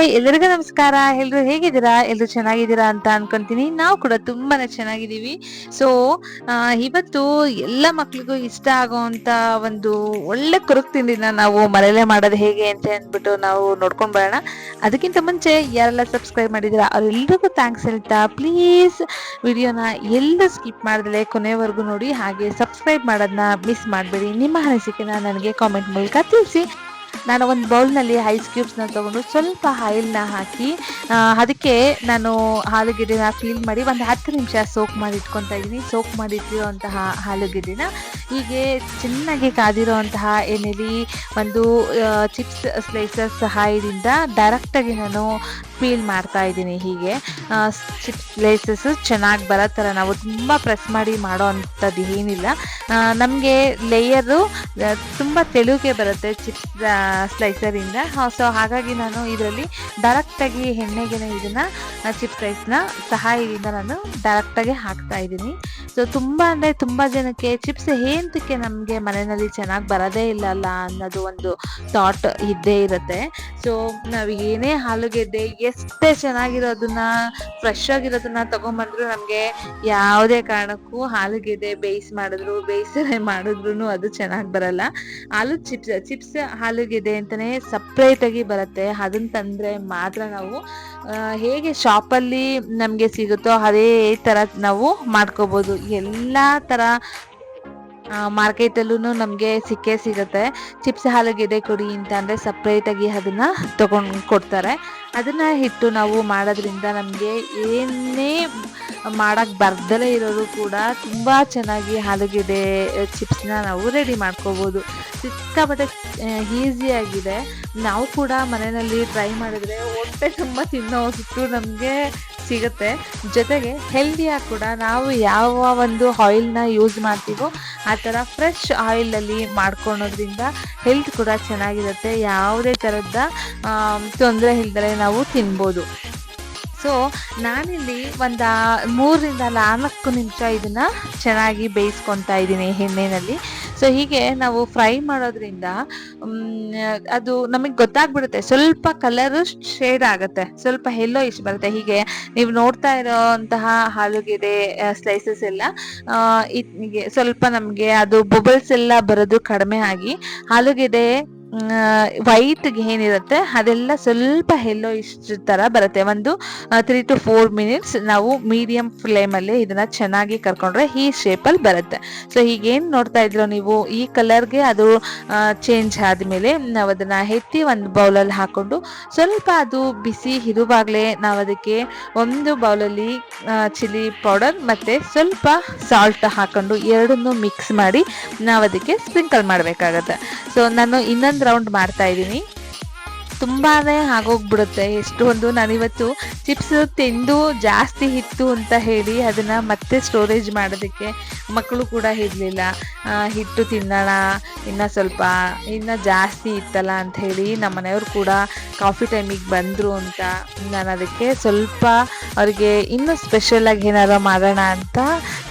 Hi ಎಲ್ಲರಿಗೂ ನಮಸ್ಕಾರ. ಎಲ್ರು ಹೇಗಿದ್ದೀರಾ? ಎಲ್ರು ಚೆನ್ನಾಗಿದ್ದೀರಾ ಅಂತ ಅನ್ಕೊಂತೀನಿ. ನಾವು ಕೂಡ ತುಂಬಾನೇ ಚೆನ್ನಾಗಿದ್ದೀವಿ. ಸೊ ಇವತ್ತು ಎಲ್ಲ ಮಕ್ಳಿಗೂ ಇಷ್ಟ ಆಗುವಂತ ಒಂದು ಒಳ್ಳೆ ಕುರುಕ್ ತಿಂಡಿನ ನಾವು ಮನೇಲೆ ಮಾಡೋದು ಹೇಗೆ ಅಂತ ಅಂದ್ಬಿಟ್ಟು ನಾವು ನೋಡ್ಕೊಂಡ್ ಬರೋಣ. ಅದಕ್ಕಿಂತ ಮುಂಚೆ ಯಾರೆಲ್ಲ ಸಬ್ಸ್ಕ್ರೈಬ್ ಮಾಡಿದ್ದೀರಾ ಅವರೆಲ್ಲರಿಗೂ ಥ್ಯಾಂಕ್ಸ್ ಹೇಳ್ತಾ. ಪ್ಲೀಸ್ ವಿಡಿಯೋನ ಎಲ್ಲ ಸ್ಕಿಪ್ ಮಾಡಿದ್ರೆ ಕೊನೆವರೆಗೂ ನೋಡಿ. ಹಾಗೆ ಸಬ್ಸ್ಕ್ರೈಬ್ ಮಾಡೋದನ್ನ ಮಿಸ್ ಮಾಡಬೇಡಿ. ನಿಮ್ಮ ಅನಿಸಿಕೆನ ನನಗೆ ಕಾಮೆಂಟ್ ಮೂಲಕ ತಿಳಿಸಿ. ನಾನು ಒಂದು ಬೌಲ್ನಲ್ಲಿ ಐಸ್ ಕ್ಯೂಬ್ಸ್ನ ತಗೊಂಡು ಸ್ವಲ್ಪ ಆಯಿಲ್ನ ಹಾಕಿ ಅದಕ್ಕೆ ನಾನು ಆಲೂಗೆಡ್ಡೆನ ಕ್ಲೀನ್ ಮಾಡಿ ಒಂದು ಹತ್ತು ನಿಮಿಷ ಸೋಕ್ ಮಾಡಿ ಇಟ್ಕೊತಾ ಇದ್ದೀನಿ. ಸೋಕ್ ಮಾಡಿ ಇಟ್ಟಿರುವಂತಹ ಆಲೂಗೆಡ್ಡೆನ. ಹೀಗೆ ಚೆನ್ನಾಗಿ ಕಾದಿರುವಂತಹ ಎಣ್ಣೆಲಿ ಒಂದು ಚಿಪ್ಸ್ ಸ್ಲೈಸಸ್ ಸಹಾಯದಿಂದ ಡೈರೆಕ್ಟಾಗಿ ನಾನು ಪೀಲ್ ಮಾಡ್ತಾ ಇದ್ದೀನಿ ಹೀಗೆ. ಚಿಪ್ಸ್ ಸ್ಲೈಸಸ್ ಚೆನ್ನಾಗಿ ಬರೋ ಥರ ನಾವು ತುಂಬ ಪ್ರೆಸ್ ಮಾಡಿ ಮಾಡೋ ಅಂಥದ್ದು ಏನಿಲ್ಲ. ನಮಗೆ ಲೇಯರು ತುಂಬ ತೆಳುಗೆ ಬರುತ್ತೆ ಚಿಪ್ಸ್ ಸ್ಲೈಸರಿಂದ. ಸೊ ಹಾಗಾಗಿ ನಾನು ಇದರಲ್ಲಿ ಡೈರೆಕ್ಟಾಗಿ ಎಣ್ಣೆಗೆ ಇದನ್ನ, ಚಿಪ್ಸ್ ರೈಸ್ನ ಸಹಾಯದಿಂದ ನಾನು ಡೈರೆಕ್ಟಾಗಿ ಹಾಕ್ತಾ ಇದ್ದೀನಿ. ಸೊ ತುಂಬ ಅಂದರೆ ತುಂಬ ಜನಕ್ಕೆ ಚಿಪ್ಸ್ ಏನಕ್ಕೆ ನಮಗೆ ಮನೆಯಲ್ಲಿ ಚೆನ್ನಾಗಿ ಬರೋದೇ ಇಲ್ಲಲ್ಲ ಅನ್ನೋದು ಒಂದು ಥಾಟ್ ಇದ್ದೇ ಇರುತ್ತೆ. ಸೊ ನಾವು ಏನೇ ಆಲೂಗೆಡ್ಡೆ ಎಷ್ಟೇ ಚೆನ್ನಾಗಿರೋದನ್ನ ಫ್ರೆಶ್ ಆಗಿರೋದನ್ನ ತಗೊಂಬಂದ್ರು ನಮಗೆ ಯಾವುದೇ ಕಾರಣಕ್ಕೂ ಆಲೂಗೆಡ್ಡೆ ಬೇಯಿಸಿ ಮಾಡಿದ್ರು, ಬೇಯಿಸದೆ ಮಾಡಿದ್ರು ಅದು ಚೆನ್ನಾಗಿ ಬರಲ್ಲ. ಆಲೂ ಚಿಪ್ಸ್ ಚಿಪ್ಸ್ ಆಲೂಗೆಡ್ಡೆ ಅಂತಾನೆ ಸಪ್ರೇಟ್ ಆಗಿ ಬರುತ್ತೆ. ಅದನ್ನ ತಂದ್ರೆ ಮಾತ್ರ ನಾವು ಹೇಗೆ ಶಾಪಲ್ಲಿ ನಮಗೆ ಸಿಗುತ್ತೋ ಅದೇ ಥರ ನಾವು ಮಾಡ್ಕೋಬೋದು. ಎಲ್ಲ ಥರ ಮಾರ್ಕೆಟಲ್ಲೂ ನಮಗೆ ಸಿಕ್ಕೇ ಸಿಗುತ್ತೆ. ಚಿಪ್ಸ್ ಹಾಲುಗಿದೆ ಕೊಡಿ ಅಂತ ಅಂದರೆ ಸಪ್ರೇಟಾಗಿ ಅದನ್ನು ತಗೊಂಡು ಕೊಡ್ತಾರೆ. ಅದನ್ನು ಇಟ್ಟು ನಾವು ಮಾಡೋದ್ರಿಂದ ನಮಗೆ ಏನೇ ಮಾಡೋಕ್ಕೆ ಬರ್ದಲೇ ಇರೋರು ಕೂಡ ತುಂಬ ಚೆನ್ನಾಗಿ ಆಲೂಗೆಡ್ಡೆ ಚಿಪ್ಸ್ನ ನಾವು ರೆಡಿ ಮಾಡ್ಕೋಬೋದು. ಸಿಕ್ಕಾಪಟ್ಟೆ ಈಸಿಯಾಗಿದೆ ನಾವು ಕೂಡ ಮನೆಯಲ್ಲಿ ಟ್ರೈ ಮಾಡಿದ್ರೆ ಹೊಟ್ಟೆ ತುಂಬ ತಿನ್ನೋಷ್ಟು ನಮಗೆ ಸಿಗುತ್ತೆ. ಜೊತೆಗೆ ಹೆಲ್ದಿಯಾಗಿ ಕೂಡ ನಾವು ಯಾವ ಒಂದು ಆಯಿಲ್ನ ಯೂಸ್ ಮಾಡ್ತೀವೋ ಆ ಥರ ಫ್ರೆಶ್ ಆಯಿಲಲ್ಲಿ ಮಾಡ್ಕೊಳೋದ್ರಿಂದ ಹೆಲ್ತ್ ಕೂಡ ಚೆನ್ನಾಗಿರುತ್ತೆ. ಯಾವುದೇ ಥರದ ತೊಂದರೆ ಇಲ್ದರೆ ನಾವು ತಿನ್ಬೋದು. ಸೊ ನಾನಿಲ್ಲಿ ಒಂದು ಮೂರರಿಂದ ನಾಲ್ಕು ನಿಮಿಷ ಇದನ್ನ ಚೆನ್ನಾಗಿ ಬೇಯಿಸ್ಕೊತಾ ಇದ್ದೀನಿ ಎಣ್ಣೆಯಲ್ಲಿ ಸೊ ಹೀಗೆ ನಾವು ಫ್ರೈ ಮಾಡೋದ್ರಿಂದ ಅದು ನಮಗೆ ಗೊತ್ತಾಗ್ಬಿಡುತ್ತೆ. ಸ್ವಲ್ಪ ಕಲರ್ ಶೇಡ್ ಆಗುತ್ತೆ. ಸ್ವಲ್ಪ ಎಲ್ಲೋ ಇಷ್ಟು ಬರುತ್ತೆ. ಹೀಗೆ ನೀವು ನೋಡ್ತಾ ಇರೋಂತಹ ಆಲೂಗೆಡ್ಡೆ ಸ್ಲೈಸಸ್ ಎಲ್ಲ ಸ್ವಲ್ಪ ನಮಗೆ ಅದು ಬುಬಲ್ಸ್ ಎಲ್ಲ ಬರೋದು ಕಡಿಮೆ ಆಗಿ ಆಲೂಗೆಡ್ಡೆ ವೈಟ್ ಏನಿರುತ್ತೆ, ಅದೆಲ್ಲ ಸ್ವಲ್ಪ ಎಲ್ಲೋ ಇಷ್ಟು ತರ ಬರುತ್ತೆ. ಒಂದು ತ್ರೀ ಟು ಫೋರ್ ಮಿನಿಟ್ಸ್ ನಾವು ಮೀಡಿಯಂ ಫ್ಲೇಮಲ್ಲಿ ಇದನ್ನು ಚೆನ್ನಾಗಿ ಕರ್ಕೊಂಡ್ರೆ ಈ ಶೇಪಲ್ಲಿ ಬರುತ್ತೆ. ಸೊ ಈಗೇನು ನೋಡ್ತಾ ಇದ್ರು ನೀವು, ಈ ಕಲರ್ಗೆ ಅದು ಚೇಂಜ್ ಆದಮೇಲೆ ನಾವು ಅದನ್ನ ಎತ್ತಿ ಒಂದು ಬೌಲಲ್ಲಿ ಹಾಕ್ಕೊಂಡು ಸ್ವಲ್ಪ ಅದು ಬಿಸಿ ಇರುವಾಗಲೇ ನಾವು ಅದಕ್ಕೆ ಒಂದು ಬೌಲಲ್ಲಿ ಚಿಲ್ಲಿ ಪೌಡರ್ ಮತ್ತು ಸ್ವಲ್ಪ ಸಾಲ್ಟ್ ಹಾಕ್ಕೊಂಡು ಎರಡನ್ನೂ ಮಿಕ್ಸ್ ಮಾಡಿ ನಾವು ಅದಕ್ಕೆ ಸ್ಪ್ರಿಂಕಲ್ ಮಾಡಬೇಕಾಗತ್ತೆ. ಸೊ ನಾನು ಇನ್ನೊಂದು ರೌಂಡ್ ಮಾಡ್ತಾ ಇದ್ದೀನಿ. ತುಂಬಾನೇ ಆಗೋಗ್ಬಿಡುತ್ತೆ ಎಷ್ಟು ಒಂದು ನಾನಿವತ್ತು ಚಿಪ್ಸ್ ತಿಂದು ಜಾಸ್ತಿ ಇತ್ತು ಅಂತ ಹೇಳಿ ಅದನ್ನು ಮತ್ತೆ ಸ್ಟೋರೇಜ್ ಮಾಡೋದಕ್ಕೆ ಮಕ್ಕಳು ಕೂಡ ಇರಲಿಲ್ಲ. ಹಿಟ್ಟು ತಿನ್ನೋಣ, ಇನ್ನು ಸ್ವಲ್ಪ, ಇನ್ನು ಜಾಸ್ತಿ ಇತ್ತಲ್ಲ ಅಂತ ಹೇಳಿ ನಮ್ಮ ಮನೆಯವರು ಕೂಡ ಕಾಫಿ ಟೈಮಿಗೆ ಬಂದರು ಅಂತ ನಾನು ಅದಕ್ಕೆ ಸ್ವಲ್ಪ ಅವ್ರಿಗೆ ಇನ್ನೂ ಸ್ಪೆಷಲಾಗಿ ಏನಾರು ಮಾಡೋಣ ಅಂತ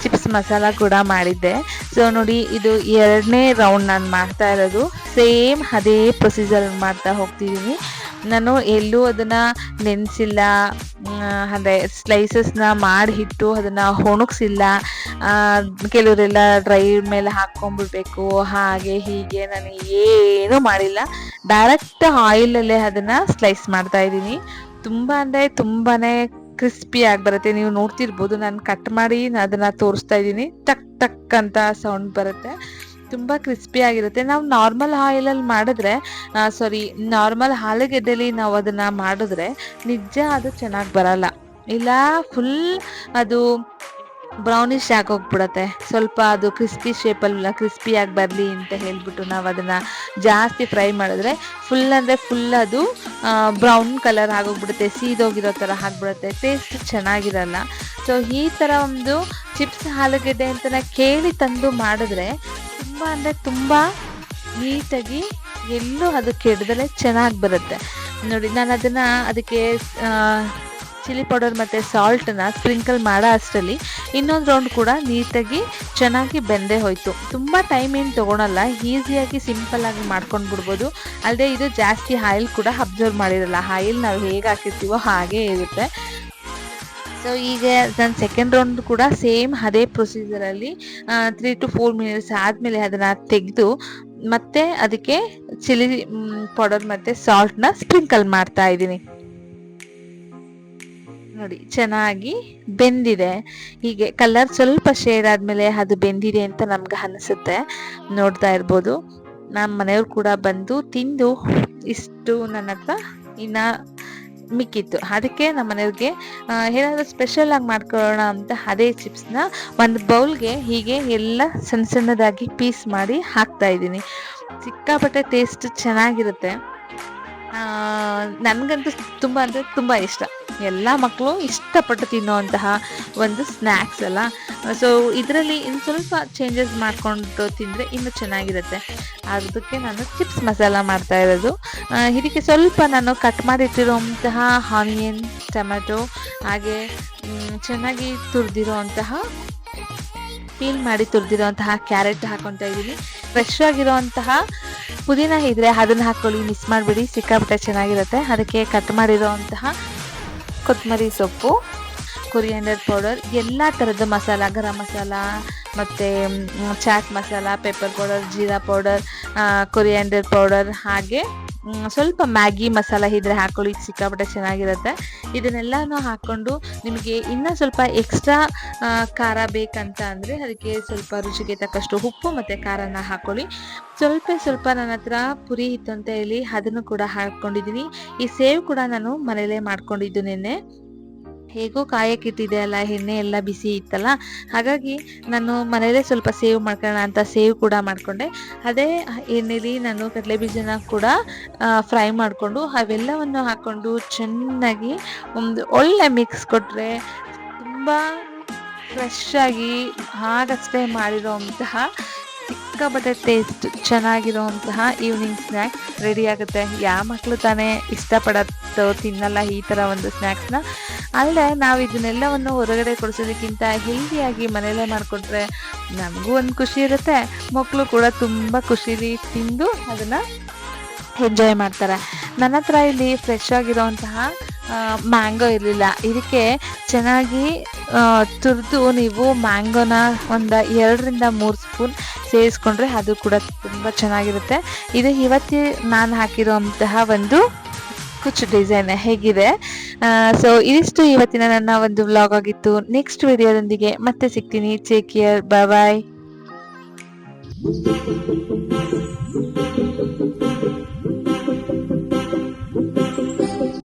ಚಿಪ್ಸ್ ಮಸಾಲ ಕೂಡ ಮಾಡಿದ್ದೆ. ಸೊ ನೋಡಿ, ಇದು ಎರಡನೇ ರೌಂಡ್ ನಾನು ಮಾಡ್ತಾ ಇರೋದು. ಸೇಮ್ ಅದೇ ಪ್ರೊಸೀಜರ್ ಮಾಡ್ತಾ ಹೋಗ್ತಿದ್ದೀನಿ ನಾನು ಎಲ್ಲೂ ಅದನ್ನು ನೆನೆಸಿಲ್ಲ. ಅಂದರೆ ಸ್ಲೈಸಸ್ನ ಮಾಡಿಟ್ಟು ಅದನ್ನು ಒಣಗಿಸಿಲ್ಲ. ಕೆಲವರೆಲ್ಲ ಡ್ರೈ ಮೇಲೆ ಹಾಕ್ಕೊಂಡ್ಬಿಡ್ಬೇಕು ಹಾಗೆ ಹೀಗೆ ನಾನು ಏನೂ ಮಾಡಿಲ್ಲ. ಡೈರೆಕ್ಟ್ ಆಯಿಲಲ್ಲೇ ಅದನ್ನು ಸ್ಲೈಸ್ ಮಾಡ್ತಾ ಇದ್ದೀನಿ. ತುಂಬ ಅಂದರೆ ತುಂಬಾ ಕ್ರಿಸ್ಪಿ ಆಗಿ ಬರುತ್ತೆ. ನೀವು ನೋಡ್ತಿರ್ಬೋದು, ನಾನು ಕಟ್ ಮಾಡಿ ಅದನ್ನ ತೋರಿಸ್ತಾ ಇದ್ದೀನಿ. ಟಕ್ ಟಕ್ ಅಂತ ಸೌಂಡ್ ಬರುತ್ತೆ. ತುಂಬ ಕ್ರಿಸ್ಪಿ ಆಗಿರುತ್ತೆ. ನಾವು ನಾರ್ಮಲ್ ಆಯಿಲಲ್ಲಿ ಮಾಡಿದ್ರೆ ಸಾರಿ ನಾರ್ಮಲ್ ಆಲೂಗೆಡ್ಡೆಲಿ ನಾವು ಅದನ್ನ ಮಾಡಿದ್ರೆ ನಿಜ ಅದು ಚೆನ್ನಾಗಿ ಬರಲ್ಲ. ಇಲ್ಲ ಫುಲ್ ಅದು ಬ್ರೌನಿಶ್ ಆಗೋಗ್ಬಿಡತ್ತೆ. ಸ್ವಲ್ಪ ಅದು ಕ್ರಿಸ್ಪಿ ಶೇಪಲ್ಲ ಕ್ರಿಸ್ಪಿಯಾಗಿ ಬರಲಿ ಅಂತ ಹೇಳ್ಬಿಟ್ಟು ನಾವು ಅದನ್ನು ಜಾಸ್ತಿ ಫ್ರೈ ಮಾಡಿದ್ರೆ ಫುಲ್ ಅಂದರೆ ಫುಲ್ ಅದು ಬ್ರೌನ್ ಕಲರ್ ಆಗೋಗ್ಬಿಡುತ್ತೆ, ಸೀದೋಗಿರೋ ಥರ ಆಗ್ಬಿಡುತ್ತೆ ಟೇಸ್ಟ್ ಚೆನ್ನಾಗಿರಲ್ಲ. ಸೊ ಈ ಥರ ಒಂದು ಚಿಪ್ಸ್ ಆಲೂಗೆಡ್ಡೆ ಅಂತ ಕೇಳಿ ತಂದು ಮಾಡಿದ್ರೆ ತುಂಬ ಅಂದರೆ ತುಂಬ ನೀಟಾಗಿ ಎಲ್ಲೂ ಅದು ಕೆಡದಲ್ಲೇ ಚೆನ್ನಾಗಿ ಬರುತ್ತೆ. ನೋಡಿ, ನಾನು ಅದನ್ನು ಅದಕ್ಕೆ ಚಿಲ್ಲಿ ಪೌಡರ್ ಮತ್ತು ಸಾಲ್ಟನ್ನ ಸ್ಪ್ರಿಂಕಲ್ ಮಾಡೋ ಅಷ್ಟರಲ್ಲಿ ಇನ್ನೊಂದು ರೌಂಡ್ ಕೂಡ ನೀಟಾಗಿ ಚೆನ್ನಾಗಿ ಬೆಂದೇ ಹೋಯಿತು. ತುಂಬ ಟೈಮ್ ಏನು ತೊಗೊಳಲ್ಲ ಈಸಿಯಾಗಿ ಸಿಂಪಲ್ಲಾಗಿ ಮಾಡ್ಕೊಂಡು ಬಿಡ್ಬೋದು ಅಲ್ಲದೆ ಇದು ಜಾಸ್ತಿ ಆಯಿಲ್ ಕೂಡ ಅಬ್ಸರ್ವ್ ಮಾಡಿರಲ್ಲ ಆಯಿಲ್ ನಾವು ಹೇಗೆ ಹಾಕಿರ್ತೀವೋ ಹಾಗೇ ಇರುತ್ತೆ. ಸೊ ಈಗ ನಾನು ಸೆಕೆಂಡ್ ರೌಂಡ್ ಕೂಡ ಸೇಮ್ ಅದೇ ಪ್ರೊಸೀಜರಲ್ಲಿ ತ್ರೀ ಟು ಫೋರ್ ಮಿನಿಟ್ಸ್ ಆದಮೇಲೆ ಅದನ್ನು ತೆಗೆದು ಮತ್ತೆ ಅದಕ್ಕೆ ಚಿಲ್ಲಿ ಪೌಡರ್ ಮತ್ತು ಸಾಲ್ಟ್ನ ಸ್ಪ್ರಿಂಕಲ್ ಮಾಡ್ತಾ ಇದ್ದೀನಿ. ನೋಡಿ, ಚೆನ್ನಾಗಿ ಬೆಂದಿದೆ. ಹೀಗೆ ಕಲರ್ ಸ್ವಲ್ಪ ಶೇಡ್ ಆದಮೇಲೆ ಅದು ಬೆಂದಿದೆ ಅಂತ ನಮ್ಗೆ ಅನಿಸುತ್ತೆ. ನೋಡ್ತಾ ಇರ್ಬೋದು. ನಮ್ಮ ಮನೆಯವ್ರು ಕೂಡ ಬಂದು ತಿಂದು ಇಷ್ಟು ನನ್ನ ಹತ್ರ ಇನ್ನು ಮಿಕ್ಕಿತ್ತು. ಅದಕ್ಕೆ ನಮ್ಮ ಮನೆಯವ್ರಿಗೆ ಏನಾದರೂ ಸ್ಪೆಷಲ್ ಆಗಿ ಮಾಡ್ಕೊಳ್ಳೋಣ ಅಂತ ಅದೇ ಚಿಪ್ಸ್ನ ಒಂದು ಬೌಲ್ಗೆ ಹೀಗೆ ಎಲ್ಲ ಸಣ್ಣ ಸಣ್ಣದಾಗಿ ಪೀಸ್ ಮಾಡಿ ಹಾಕ್ತಾ ಇದ್ದೀನಿ. ಸಿಕ್ಕಾಪಟ್ಟೆ ಟೇಸ್ಟ್ ಚೆನ್ನಾಗಿರುತ್ತೆ. ನನಗಂತೂ ತುಂಬ ಅಂದರೆ ತುಂಬ ಇಷ್ಟ. ಎಲ್ಲ ಮಕ್ಕಳು ಇಷ್ಟಪಟ್ಟು ತಿನ್ನುವಂತಹ ಒಂದು ಸ್ನ್ಯಾಕ್ಸ್ ಅಲ್ಲ. ಸೊ ಇದರಲ್ಲಿ ಇನ್ನು ಸ್ವಲ್ಪ ಚೇಂಜಸ್ ಮಾಡಿಕೊಂಡು ತಿಂದರೆ ಇನ್ನೂ ಚೆನ್ನಾಗಿರುತ್ತೆ. ಅದಕ್ಕೆ ನಾನು ಚಿಪ್ಸ್ ಮಸಾಲ ಮಾಡ್ತಾ ಇರೋದು. ಇದಕ್ಕೆ ಸ್ವಲ್ಪ ನಾನು ಕಟ್ ಮಾಡಿಟ್ಟಿರುವಂತಹ ಆನಿಯನ್ ಟೊಮೆಟೊ ಹಾಗೆ ಚೆನ್ನಾಗಿ ತುರಿದಿರುವಂತಹ ಪೀಲ್ ಮಾಡಿ ತುರಿದಿರುವಂತಹ ಕ್ಯಾರೆಟ್ ಹಾಕೊತಾ ಇದ್ದೀನಿ. ಫ್ರೆಶ್ ಆಗಿರುವಂತಹ ಪುದೀನ ಇದ್ರೆ ಅದನ್ನ ಹಾಕೊಳ್ಳಿ ಮಿಸ್ ಮಾಡಿಬಿಡಿ ಸಿಕ್ಕಾಬಿಟ್ಟೆ ಚೆನ್ನಾಗಿರುತ್ತೆ. ಅದಕ್ಕೆ ಕಟ್ ಮಾಡಿರೋವಂತಹ ಕೊತ್ತಂಬರಿ ಸೊಪ್ಪು ಕೊರಿಯಂಡರ್ ಪೌಡರ್ ಎಲ್ಲ ಥರದ ಮಸಾಲ, ಗರಂ ಮಸಾಲ, ಮತ್ತು chaat masala pepper powder jeera powder coriander powder ಹಾಗೆ ಸ್ವಲ್ಪ ಮ್ಯಾಗಿ ಮಸಾಲ ಇದ್ರೆ ಹಾಕೊಳ್ಳಿ, ಸಿಕ್ಕಾಪಟ್ಟೆ ಚೆನ್ನಾಗಿರುತ್ತೆ. ಇದನ್ನೆಲ್ಲಾನು ಹಾಕ್ಕೊಂಡು ನಿಮಗೆ ಇನ್ನೂ ಸ್ವಲ್ಪ ಎಕ್ಸ್ಟ್ರಾ ಖಾರ ಬೇಕಂತ ಅಂದರೆ ಅದಕ್ಕೆ ಸ್ವಲ್ಪ ರುಚಿಗೆ ತಕ್ಕಷ್ಟು ಉಪ್ಪು ಮತ್ತು ಖಾರನ ಹಾಕ್ಕೊಳ್ಳಿ ಸ್ವಲ್ಪ ಸ್ವಲ್ಪ ನನ್ನ ಹತ್ರ ಪುರಿ ಇತ್ತು ಅಂತ ಹೇಳಿ ಅದನ್ನು ಕೂಡ ಹಾಕ್ಕೊಂಡಿದ್ದೀನಿ. ಈ ಸೇವ್ ಕೂಡ ನಾನು ಮನೇಲೇ ಮಾಡ್ಕೊಂಡಿದ್ದು ನಿನ್ನೆ. ಹೇಗೂ ಕಾಯಕ್ಕಿಟ್ಟಿದೆ ಅಲ್ಲ, ಎಣ್ಣೆ ಎಲ್ಲ ಬಿಸಿ ಇತ್ತಲ್ಲ, ಹಾಗಾಗಿ ನಾನು ಮನೇಲೇ ಸ್ವಲ್ಪ ಸೇವ್ ಮಾಡ್ಕೊಳ್ಳೋಣ ಅಂತ ಸೇವ್ ಕೂಡ ಮಾಡಿಕೊಂಡೆ. ಅದೇ ಎಣ್ಣೆಲಿ ನಾನು ಕಡಲೆ ಬೀಜನ ಕೂಡ ಫ್ರೈ ಮಾಡಿಕೊಂಡು ಅವೆಲ್ಲವನ್ನು ಹಾಕ್ಕೊಂಡು ಚೆನ್ನಾಗಿ ಒಂದು ಒಳ್ಳೆ ಮಿಕ್ಸ್ ಕೊಟ್ಟರೆ ತುಂಬ ಫ್ರೆಶ್ ಆಗಿ ಹಾಗಷ್ಟೇ ಮಾಡಿರೋಂತಹ ಸಿಕ್ಕಾಪಟ್ಟೆ ಟೇಸ್ಟ್ ಚೆನ್ನಾಗಿರುವಂತಹ ಈವ್ನಿಂಗ್ ಸ್ನ್ಯಾಕ್ಸ್ ರೆಡಿ ಆಗುತ್ತೆ. ಯಾವ ಮಕ್ಕಳು ತಾನೇ ಇಷ್ಟಪಡತ್ತೋ, ತಿನ್ನಲ್ಲ ಈ ಥರ ಒಂದು ಸ್ನ್ಯಾಕ್ಸ್ನ ಅಲ್ಲದೆ ನಾವು ಇದನ್ನೆಲ್ಲವನ್ನು ಹೊರಗಡೆ ಕೊಡಿಸೋದಕ್ಕಿಂತ ಹೆಲ್ದಿಯಾಗಿ ಮನೆಯಲ್ಲೇ ಮಾಡಿಕೊಟ್ರೆ ನಮಗೂ ಒಂದು ಖುಷಿ ಇರುತ್ತೆ. ಮಕ್ಕಳು ಕೂಡ ತುಂಬ ಖುಷಿಲಿ ತಿಂದು ಅದನ್ನು ಎಂಜಾಯ್ ಮಾಡ್ತಾರೆ. ನನ್ನ ಹತ್ರ ಇಲ್ಲಿ ಫ್ರೆಶ್ ಆಗಿರೋವಂತಹ ಮ್ಯಾಂಗೋ ಇರಲಿಲ್ಲ. ಇದಕ್ಕೆ ಚೆನ್ನಾಗಿ ತುರಿದು ನೀವು ಮ್ಯಾಂಗೋನ ಒಂದು ಎರಡರಿಂದ ಮೂರು ಸ್ಪೂನ್ ಸೇರಿಸ್ಕೊಂಡ್ರೆ ಅದು ಕೂಡ ತುಂಬ ಚೆನ್ನಾಗಿರುತ್ತೆ. ಇದು ಇವತ್ತಿ ನಾನು ಹಾಕಿರೋಂತಹ ಒಂದು ಕುಚ್ಚು ಡಿಸೈನ್ ಹೇಗಿದೆ. ಸೊ ಇದಿಷ್ಟು ಇವತ್ತಿನ ನನ್ನ ಒಂದು ವ್ಲಾಗ್ ಆಗಿತ್ತು. ನೆಕ್ಸ್ಟ್ ವಿಡಿಯೋದೊಂದಿಗೆ ಮತ್ತೆ ಸಿಗ್ತೀನಿ. ಟೇಕ್ ಕೇರ್ ಬಾಯ್ ಬಾಯ್